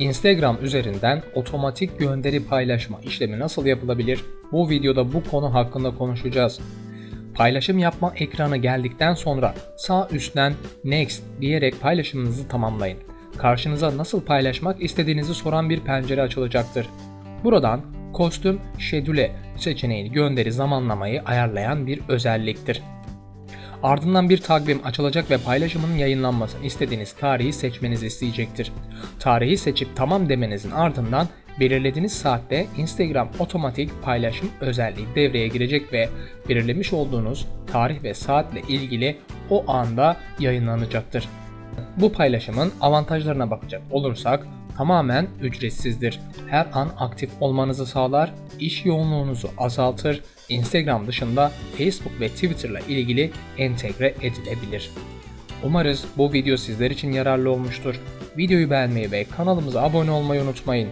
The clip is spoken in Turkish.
Instagram üzerinden otomatik gönderi paylaşma işlemi nasıl yapılabilir? Bu videoda bu konu hakkında konuşacağız. Paylaşım yapma ekranı geldikten sonra sağ üstten Next diyerek paylaşımınızı tamamlayın. Karşınıza nasıl paylaşmak istediğinizi soran bir pencere açılacaktır. Buradan kostüm şedüle seçeneğini gönderi zamanlamayı ayarlayan bir özelliktir. Ardından bir takvim açılacak ve paylaşımın yayınlanmasını istediğiniz tarihi seçmenizi isteyecektir. Tarihi seçip tamam demenizin ardından belirlediğiniz saatte Instagram otomatik paylaşım özelliği devreye girecek ve belirlemiş olduğunuz tarih ve saatle ilgili o anda yayınlanacaktır. Bu paylaşımın avantajlarına bakacak olursak tamamen ücretsizdir. Her an aktif olmanızı sağlar, iş yoğunluğunuzu azaltır, Instagram dışında Facebook ve Twitter'la ilgili entegre edilebilir. Umarız bu video sizler için yararlı olmuştur. Videoyu beğenmeyi ve kanalımıza abone olmayı unutmayın.